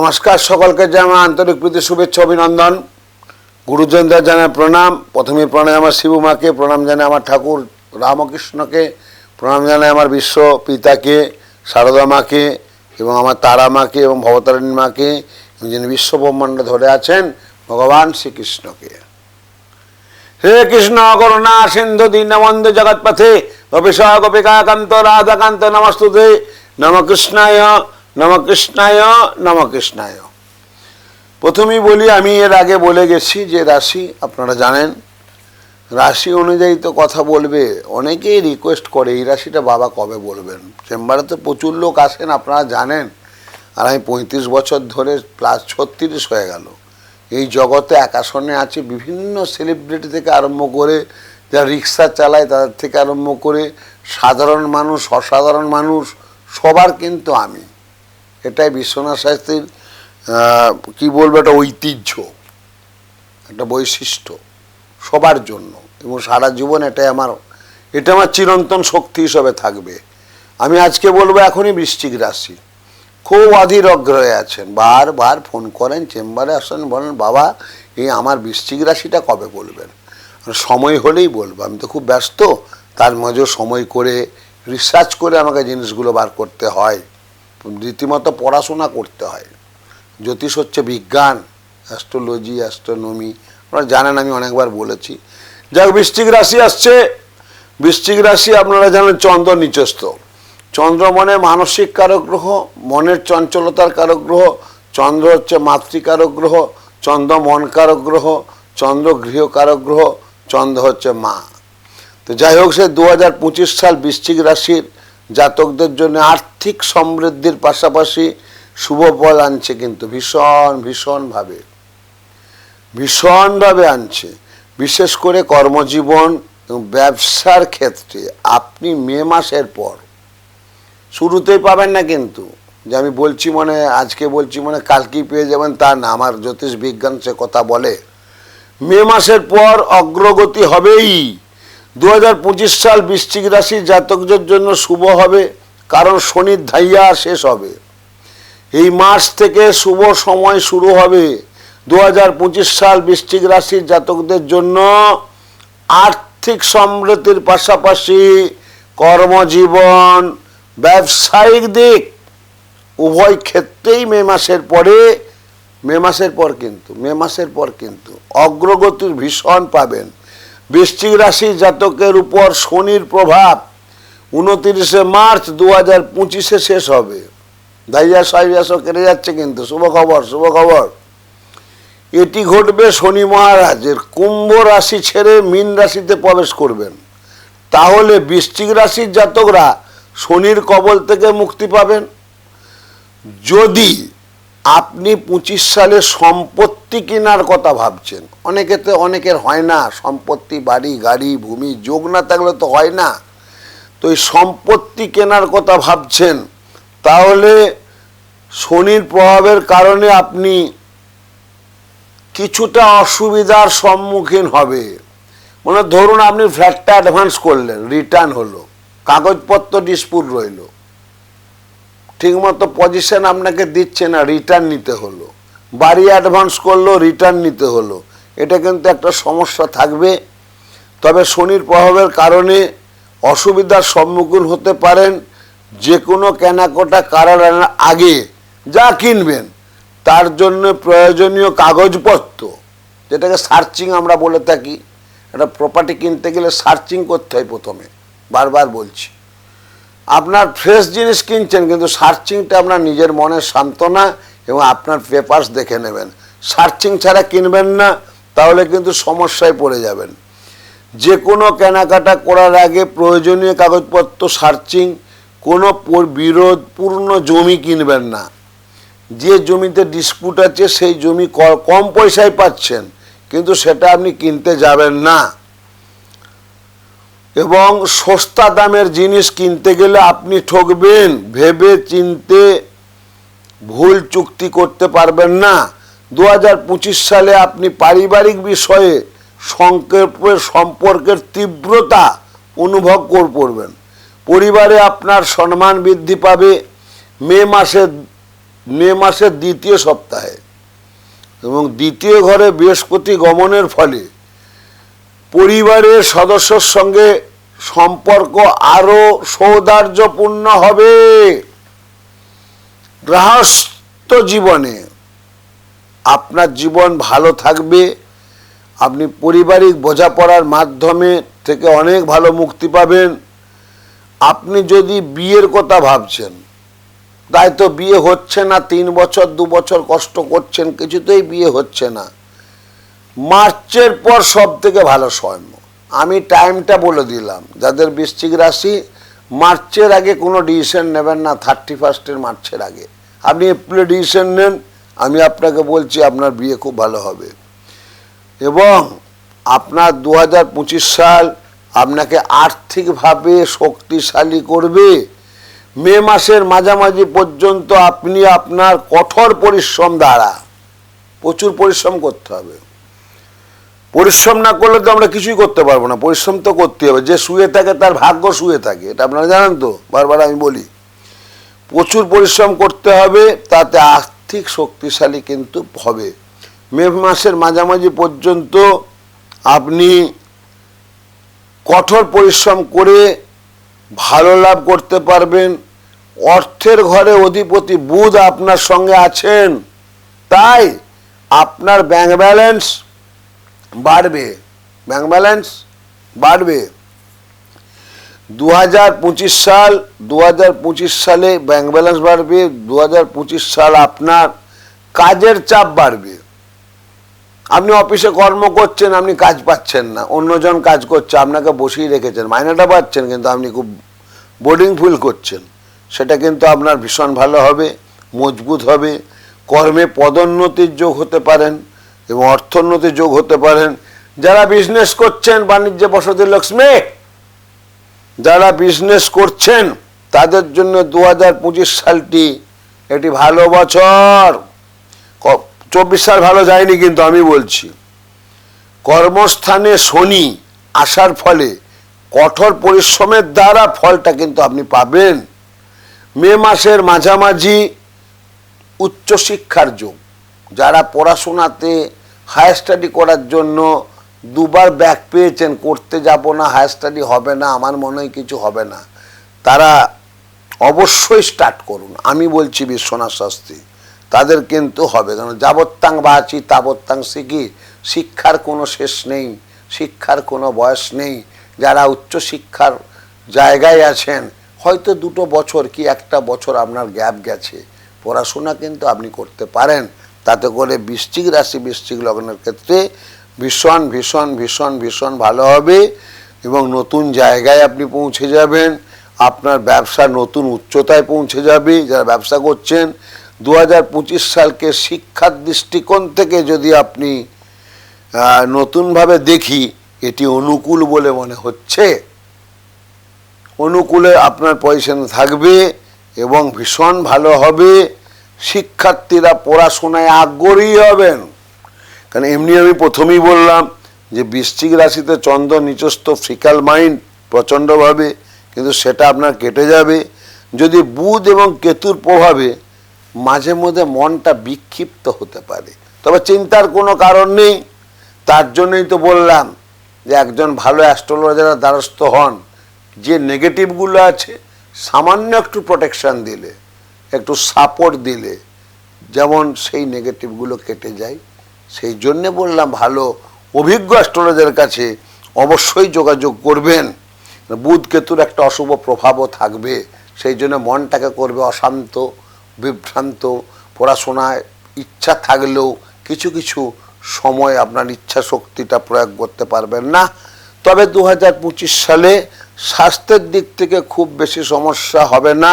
নমস্কার সকলকে জানা আন্তরিক প্রীতি, শুভেচ্ছা, অভিনন্দন। গুরুজনদের জানায় প্রণাম। প্রথমে প্রণাম আমার শিবু মাকে, প্রণাম জানাই আমার ঠাকুর রামকৃষ্ণকে, প্রণাম জানাই আমার বিশ্ব পিতাকে, সারদা মাকে এবং আমার তারা মাকে এবং ভবতারিণী মাকে যিনি বিশ্ব ব্রহ্মাণ্ড ধরে আছেন, ভগবান শ্রীকৃষ্ণকে। হে কৃষ্ণ, করুণা, সিন্ধু, দীনবন্ধু, জগৎপথে গোপীশ গোপিকাকান্ত, রাধাকান্ত, নমস্তুতে। নম কৃষ্ণায় নম কৃষ্ণায় নম কৃষ্ণায়। প্রথমেই বলি, আমি এর আগে বলে গেছি যে রাশি, আপনারা জানেন, রাশি অনুযায়ী তো কথা বলবে, অনেকেই রিকোয়েস্ট করে, এই রাশিটা বাবা কবে বলবেন? চেম্বারে তো প্রচুর লোক আসেন, আপনারা জানেন, আর আমি পঁয়ত্রিশ বছর ধরে প্লাস ছত্রিশ হয়ে গেল। এই জগতে একাশনে আছে বিভিন্ন সেলিব্রিটি থেকে আরম্ভ করে, যারা রিক্সা চালায় তাদের থেকে আরম্ভ করে, সাধারণ মানুষ, অসাধারণ মানুষ, সবার কিন্তু আমি। এটাই বিশ্বনাথ শাস্ত্রীর কি বলব, একটা ঐতিহ্য, একটা বৈশিষ্ট্য সবার জন্য এবং সারা জীবন এটাই আমার, এটা আমার চিরন্তন শক্তি হিসাবে থাকবে। আমি আজকে বলব এখনই বৃশ্চিক রাশি। খুব অধীর অগ্রহে আছেন, বারবার ফোন করেন, চেম্বারে আসেন, বলেন, বাবা, এই আমার বৃশ্চিক রাশিটা কবে বলবেন? সময় হলেই বলব, আমি তো খুব ব্যস্ত, তার মাঝেও সময় করে রিসার্চ করে আমাকে জিনিসগুলো বার করতে হয়। রীতিমতো পড়াশোনা করতে হয়। জ্যোতিষ হচ্ছে বিজ্ঞান, অ্যাস্ট্রোলজি, অ্যাস্ট্রোনমি, আপনারা জানেন আমি অনেকবার বলেছি। যাক, বৃশ্চিক রাশি আসছে। বৃশ্চিক রাশি আপনারা জানেন চন্দ্র নিচস্থ। চন্দ্র মনে মানসিক কারক গ্রহ, মনের চঞ্চলতার কারক গ্রহ, চন্দ্র হচ্ছে মাতৃকারক গ্রহ, চন্দ্র মন কারক গ্রহ, চন্দ্র গৃহ কারক গ্রহ, চন্দ্র হচ্ছে মা। তো যাই হোক, সে দু হাজার পঁচিশ সাল বৃশ্চিক রাশির জাতকদের জন্য আর্থিক সমৃদ্ধির পাশাপাশি শুভ ফল আনছে কিন্তু ভীষণ, ভীষণভাবে। ভীষণভাবে আনছে। বিশেষ করে কর্মজীবন এবং ব্যবসার ক্ষেত্রে আপনি মে মাসের পর, শুরুতেই পাবেন না কিন্তু। যে আমি বলছি মনে, আজকে বলছি মনে, কালকেই পেয়ে যাবেন তা না। আমার জ্যোতিষ বিজ্ঞান সে কথা বলে, মে মাসের পর অগ্রগতি হবেই। দু হাজার পঁচিশ সাল বৃশ্চিক রাশি জাতকদের জন্য শুভ হবে, কারণ শনির ধাইয়া শেষ হবে। এই মাস থেকে শুভ সময় শুরু হবে। দু হাজার পঁচিশ সাল বৃশ্চিক রাশির জাতকদের জন্য আর্থিক সমৃদ্ধির পাশাপাশি কর্মজীবন, ব্যবসায়িক দিক উভয় ক্ষেত্রেই মে মাসের পরে, মে মাসের পর কিন্তু, মে মাসের পর কিন্তু অগ্রগতির ভীষণ পাবেন। বৃশ্চিক রাশি জাতকের উপর শনির প্রভাব উনতিরিশে মার্চ দু হাজার পঁচিশে শেষ হবে। দাইয়া সাইয়াসও কেটে যাচ্ছে কিন্তু, শুভ খবর শুভ খবর। এটি ঘটবে শনি মহারাজের কুম্ভ রাশি ছেড়ে মীন রাশিতে প্রবেশ করবেন। তাহলে বৃশ্চিক রাশির জাতকরা শনির কবল থেকে মুক্তি পাবেন। যদি আপনি পঁচিশ সালে সম্পত্তি কেনার কথা ভাবছেন। অনেকে তো, অনেকের হয় না, সম্পত্তি, বাড়ি, গাড়ি, ভূমি, যোগ না থাকলে তো হয় না। তো এই সম্পত্তি কেনার কথা ভাবছেন, তাহলে শনির প্রভাবের কারণে আপনি কিছুটা অসুবিধার সম্মুখীন হবে। মানে ধরুন আপনি ফ্ল্যাটটা অ্যাডভান্স করলেন রিটার্ন হলো, কাগজপত্র ডিসপুট রইল। ঠিকমতো পজিশন আপনাকে দিচ্ছে না রিটার্ন নিতে হলো। বাড়ি অ্যাডভান্স করল রিটার্ন নিতে হলো। এটা কিন্তু একটা সমস্যা থাকবে। তবে শনির প্রভাবের কারণে অসুবিধার সম্মুখীন হতে পারেন যে কোনো কেনাকাটা কারার আগে যা কিনবেন। তার জন্য প্রয়োজনীয় কাগজপত্র, যেটাকে সার্চিং আমরা বলে থাকি। একটা প্রপার্টি কিনতে গেলে সার্চিং করতে হয় প্রথমে। বারবার বলছি। আপনার ফ্রেশ জিনিস কিনছেন, কিন্তু সার্চিংটা আপনার নিজের মনের সান্ত্বনা এবং আপনার পেপার্স দেখে নেবেন। সার্চিং ছাড়া কিনবেন না, তাহলে কিন্তু সমস্যায় পড়ে যাবেন। যে কোনো কেনাকাটা করার আগে প্রয়োজনীয় কাগজপত্র, সার্চিং, কোনো পর- বিরোধপূর্ণ জমি কিনবেন না। যে জমিতে ডিসপুট আছে, সেই জমি কম পয়সায় পাচ্ছেন, কিন্তু সেটা আপনি কিনতে যাবেন না। এবং সস্তা দামের জিনিস কিনতে গেলে আপনি ঠকবেন, ভেবে চিনতে ভুল চুক্তি করতে পারবেন না। দু হাজার পঁচিশ সালে আপনি পারিবারিক বিষয়ে সংক্ষেপের সম্পর্কের তীব্রতা অনুভব কর পড়বেন পরিবারে আপনার সম্মান বৃদ্ধি পাবে মে মাসে মে মাসের দ্বিতীয় সপ্তাহে এবং দ্বিতীয় ঘরে বৃহস্পতি গমনের ফলে। পরিবারের সদস্যর সঙ্গে সম্পর্ক আরও সৌদার্যপূর্ণ হবে। গৃহস্থ জীবনে আপনার জীবন ভালো থাকবে। আপনি পারিবারিক বোঝাপড়ার মাধ্যমে থেকে অনেক ভালো মুক্তি পাবেন। আপনি যদি বিয়ের কথা ভাবছেন, তাই তো বিয়ে হচ্ছে না, তিন বছর, দু বছর কষ্ট করছেন, কিছুতেই বিয়ে হচ্ছে না। মার্চের পর সব থেকে ভালো সময় আমি টাইমটা বলে দিলাম, যাদের বৃশ্চিক রাশি মার্চের আগে কোনো ডিসিশন নেবেন না, থার্টি ফার্স্টের মার্চের আগে। আপনি এপ্রিলে ডিসিশন নেন, আমি আপনাকে বলছি আপনার বিয়ে খুব ভালো হবে। এবং আপনার দু হাজার পঁচিশ সাল আপনাকে আর্থিকভাবে শক্তিশালী করবে। মে মাসের মাঝামাঝি পর্যন্ত আপনি আপনার কঠোর পরিশ্রম দ্বারা, প্রচুর পরিশ্রম করতে হবে। পরিশ্রম না করলে তো আমরা কিছুই করতে পারব না। পরিশ্রম তো করতে হবে। যে শুয়ে থাকে তার ভাগ্য শুয়ে থাকে। এটা আপনারা জানেন তো, বারবার আমি বলি। প্রচুর পরিশ্রম করতে হবে, তাতে আর্থিক শক্তিশালী কিন্তু হবে। মে মাসের মাঝামাঝি পর্যন্ত আপনি কঠোর পরিশ্রম করে ভালো লাভ করতে পারবেন। অর্থের ঘরে অধিপতি বুধ আপনার সঙ্গে আছেন। তাই আপনার ব্যাংক ব্যালেন্স বাড়বে ব্যাংক ব্যালেন্স বাড়বে। দু পঁচিশ সাল দু পঁচিশ সালে ব্যাংক ব্যালেন্স বাড়বে দু পঁচিশ সাল আপনার কাজের চাপ বাড়বে। আপনি অফিসে কর্ম করছেন, আপনি কাজ পাচ্ছেন না, অন্যজন কাজ করছে, আপনাকে বসিয়ে রেখেছেন, মাইনেটা পাচ্ছেন, কিন্তু আপনি খুব বোর্ডিং ফিল করছেন। সেটা কিন্তু আপনার ভীষণ ভালো হবে, মজবুত হবে, কর্মে পদোন্নতির যোগ হতে পারেন। এবং অর্থোন্নতি যোগ হতে পারেন। যারা বিজনেস করছেন, বাণিজ্য বসতি লক্ষ্মী, যারা বিজনেস করছেন, তাদের জন্য দু হাজার পঁচিশ সালটি একটি ভালো বছর। চব্বিশ সাল ভালো যায়নি কিন্তু আমি বলছি। কর্মস্থানে শনি আসার ফলে কঠোর পরিশ্রমের দ্বারা ফলটা কিন্তু আপনি পাবেন। মে মাসের মাঝামাঝি উচ্চশিক্ষার যোগ। যারা পড়াশোনাতে হায়ার স্টাডি করার জন্য দুবার ব্যাক পেয়েছেন, করতে যাব না, হায়ার স্টাডি হবে না, আমার মনে হয় কিছু হবে না। তারা অবশ্যই স্টার্ট করুন। আমি বলছি বিশ্বনাথ শাস্ত্রী, তাদের কিন্তু হবে। কারণ যাবত্তাং বাঁচি তাবত্তাং শিখি শিক্ষার কোনো শেষ নেই, শিক্ষার কোনো বয়স নেই। যারা উচ্চশিক্ষার জায়গায় আছেন, হয়তো দুটো বছর কি একটা বছর আপনার গ্যাপ গেছে। পড়াশোনা কিন্তু আপনি করতে পারেন। তাতে করে বৃশ্চিক রাশি, বৃশ্চিক লগ্নের ক্ষেত্রে ভীষণ ভীষণ ভীষণ ভীষণ ভালো হবে এবং নতুন জায়গায় আপনি পৌঁছে যাবেন। আপনার ব্যবসা নতুন উচ্চতায় পৌঁছে যাবে। যারা ব্যবসা করছেন দু হাজার পঁচিশ সালকে শিক্ষার দৃষ্টিকোণ থেকে যদি আপনি নতুনভাবে দেখি, এটি অনুকূল বলে মনে হচ্ছে। অনুকূলে আপনার পজিশন থাকবে এবং ভীষণ ভালো হবে। শিক্ষার্থীরা পড়াশোনায় আগ্রহী হবেন। কারণ এমনি আমি প্রথমেই বললাম যে বৃশ্চিক রাশিতে চন্দ্র নিচস্থ ফিকাল মাইন্ড প্রচণ্ডভাবে, কিন্তু সেটা আপনার কেটে যাবে। যদি বুধ এবং কেতুর প্রভাবে মাঝে মধ্যে মনটা বিক্ষিপ্ত হতে পারে। তবে চিন্তার কোনো কারণ নেই। তার জন্যই তো বললাম যে একজন ভালো অ্যাস্ট্রোলজারের দ্বারস্থ হন, যে নেগেটিভগুলো আছে, সামান্য একটু প্রোটেকশন দিলে। একটু সাপোর্ট দিলে যেমন সেই নেগেটিভগুলো কেটে যায়। সেই জন্যে বললাম, ভালো অভিজ্ঞ অ্যাস্ট্রোলজারের কাছে অবশ্যই যোগাযোগ করবেন। বুধ কেতুর একটা অশুভ প্রভাবও থাকবে। সেই জন্য মনটাকে করবে অশান্ত, বিভ্রান্ত, পড়াশোনায় ইচ্ছা থাকলেও কিছু কিছু সময় আপনার ইচ্ছা শক্তিটা প্রয়োগ করতে পারবেন না। তবে দু হাজার পঁচিশ সালে স্বাস্থ্যের দিক থেকে খুব বেশি সমস্যা হবে না।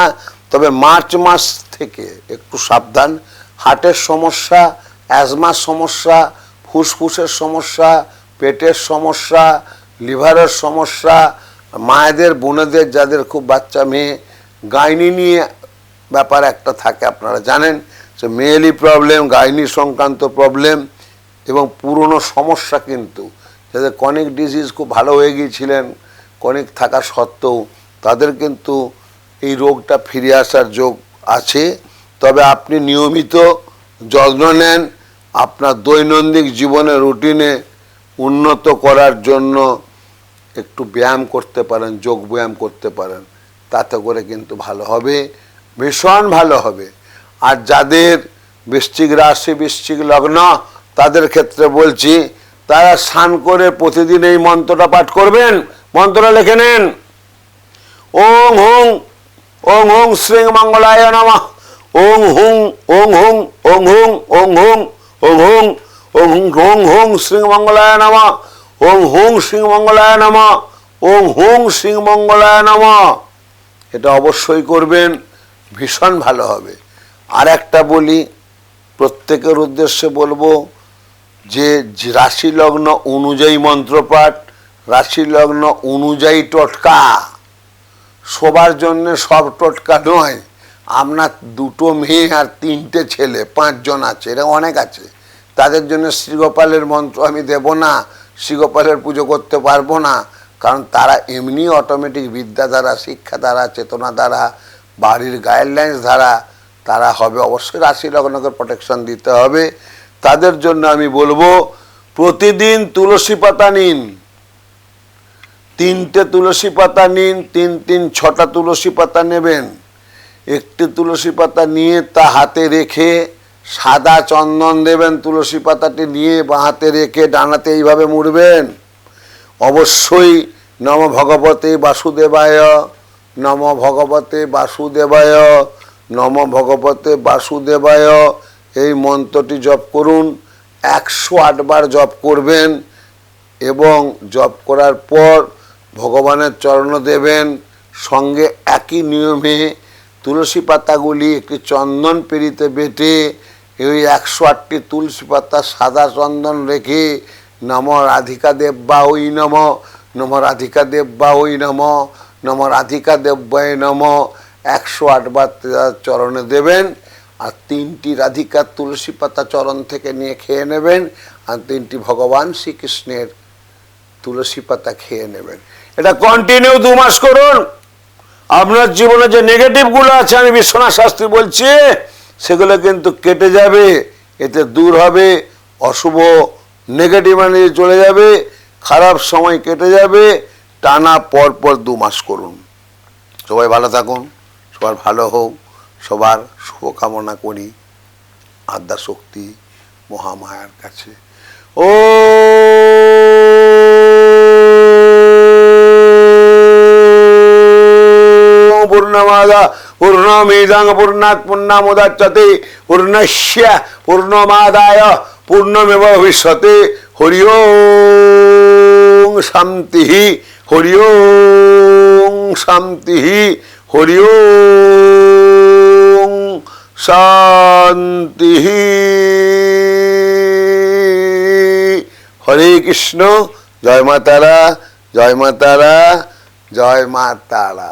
তবে মার্চ মাস থেকে একটু সাবধান। হার্টের সমস্যা, অ্যাজমার সমস্যা, ফুসফুসের সমস্যা, পেটের সমস্যা, লিভারের সমস্যা, মায়েদের, বোনেদের, যাদের খুব বাচ্চা মেয়ে, গাইনি নিয়ে ব্যাপার একটা থাকে আপনারা জানেন যে মেয়েলি প্রবলেম, গাইনি সংক্রান্ত প্রবলেম এবং পুরনো সমস্যা কিন্তু। যাদের কনিক ডিজিজ খুব ভালো হয়ে গিয়েছিলেন কনিক থাকা সত্ত্বেও তাদের কিন্তু এই রোগটা ফিরে আসার যোগ আছে। তবে আপনি নিয়মিত যত্ন নেন। আপনার দৈনন্দিন জীবনের রুটিনে উন্নত করার জন্য একটু ব্যায়াম করতে পারেন, যোগ ব্যায়াম করতে পারেন। তাতে করে কিন্তু ভালো হবে, ভীষণ ভালো হবে। আর যাদের বৃশ্চিক রাশি, বৃশ্চিক লগ্ন, তাদের ক্ষেত্রে বলছি, তারা স্নান করে প্রতিদিন এই মন্ত্রটা পাঠ করবেন। মন্ত্রটা লিখে নেন। ওং হুং ওং হুং শ্রী মঙ্গলায় নম ওং হুং ওং হুং ওং হুং ওং হুং ওং হুং ওং হুং হুং হুং শ্রী মঙ্গলায় নম ওং হুং শ্রী মঙ্গলায় নম ওং হুং শ্রী মঙ্গলায় নম এটা অবশ্যই করবেন, ভীষণ ভালো হবে। আর একটা বলি, প্রত্যেকের উদ্দেশ্যে বলব যে যে রাশি লগ্ন অনুযায়ী মন্ত্রপাঠ রাশি লগ্ন অনুযায়ী টোটকা। সবার জন্য সব টোটকা নয়। আপনার দুটো মেয়ে আর তিনটে ছেলে, পাঁচজন আছে, এরা অনেক আছে। তাদের জন্য শ্রীগোপালের মন্ত্র আমি দেব না, শ্রীগোপালের পুজো করতে পারব না, কারণ তারা এমনি অটোমেটিক বিদ্যা দ্বারা, শিক্ষা দ্বারা, চেতনা দ্বারা, বাড়ির গাইডলাইন্স দ্বারা তারা হবে। অবশ্যই রাশি লগ্নকে প্রোটেকশন দিতে হবে। তাদের জন্য আমি বলব, প্রতিদিন তুলসী পাতা নিন। তিনটে তুলসী পাতা নিন, তিন তিন, ছটা তুলসী পাতা নেবেন। একটি তুলসী পাতা নিয়ে তা হাতে রেখে সাদা চন্দন দেবেন তুলসী পাতাটি নিয়ে বা হাতে রেখে ডানাতে এইভাবে মুড়বেন। অবশ্যই নম ভগবতে বাসুদেবায়, নম ভগবতে বাসুদেবায়, নম ভগবতে বাসুদেবায় এই মন্ত্রটি জপ করুন। একশো আটবার জপ করবেন এবং জপ করার পর ভগবানের চরণ দেবেন। সঙ্গে একই নিয়মে তুলসী পাতাগুলি একটি চন্দন পেরিতে বেটে এই একশো আটটি তুলসী পাতা সাদা চন্দন রেখে নম রাধিকা দেব বা ওই নম নম রাধিকা দেব বা ওই নম নম রাধিকা দেব্বায় নম। একশো আটবার চরণে দেবেন আর তিনটি রাধিকার তুলসী পাতা চরণ থেকে নিয়ে খেয়ে নেবেন আর তিনটি ভগবান শ্রীকৃষ্ণের তুলসী পাতা খেয়ে নেবেন। এটা কন্টিনিউ দু মাস করুন। আপনার জীবনে যে নেগেটিভগুলো আছে, আমি বিশ্বনাথ শাস্ত্রী বলছি, সেগুলো কিন্তু কেটে যাবে, এতে দূর হবে, অশুভ নেগেটিভ এনার্জি চলে যাবে, খারাপ সময় কেটে যাবে, টানা পর পর দু মাস করুন। সবাই ভালো থাকুন, সবার ভালো হোক, সবার শুভকামনা করি, আদ্যা শক্তি মহামায়ার কাছে। ও পূর্ণমাদা পূর্ণমিদং পূর্ণাৎ পূর্ণামুদাচ্যতে পূর্ণস্য পূর্ণমাদায় পূর্ণমেব ভবিষ্যতে হরি ওং শান্তি হরি ওং শান্তি হরি ওং শান্তি হরে কৃষ্ণ জয় মা তারা জয় মা তারা জয় মা তারা